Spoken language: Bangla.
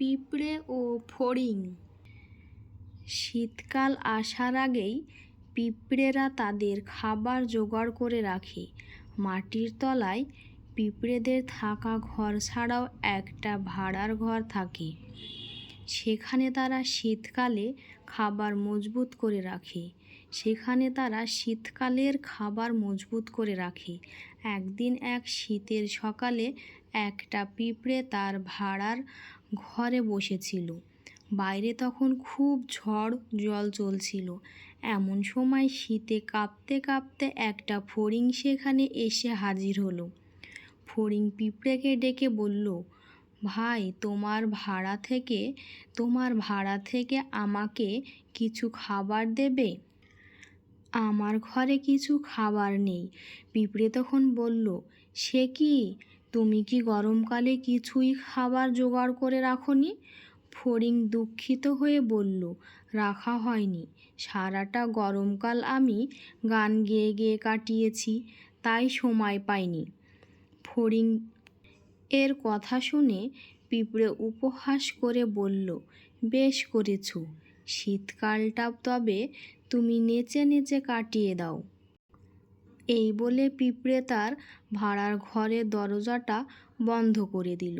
পিঁপড়ে ও ফড়িং। শীতকাল আসার আগেই পিঁপড়েরা তাদের খাবার জোগাড় করে রাখে। মাটির তলায় পিঁপড়েদের থাকা ঘর ছাড়াও একটা ভাড়ার ঘর থাকে। সেখানে তারা শীতকালে খাবার মজবুত করে রাখে। সেখানে তারা শীতকালের খাবার মজবুত করে রাখে। একদিন এক শীতের সকালে একটা পিঁপড়ে তার ভাড়ার ঘরে বসেছিল। বাইরে তখন খুব ঝড় জল চলছিল। এমন সময় শীতে কাঁপতে কাঁপতে একটা ফড়িং সেখানে এসে হাজির হলো। ফড়িং পিঁপড়েকে ডেকে বলল, ভাই, তোমার ভাড়া থেকে, তোমার ভাড়া থেকে আমাকে কিছু খাবার দেবে? আমার ঘরে কিছু খাবার নেই। পিঁপড়ে তখন বলল, সে কি? তুমি কি গরমকালে কিছুই খাবার জোগাড় করে রাখোনি? ফড়িং দুঃখিত হয়ে বলল, রাখা হয়নি। সারাটা গরমকাল আমি গান গেয়ে গেয়ে কাটিয়েছি, তাই সময় পাইনি। ফড়িং এর কথা শুনে পিঁপড়ে উপহাস করে বলল, বেশ করেছ। শীতকালটা তবে তুমি নেচে নেচে কাটিয়ে দাও। এই বলে পিঁপড়ে তার ভাড়ার ঘরের দরজাটা বন্ধ করে দিল।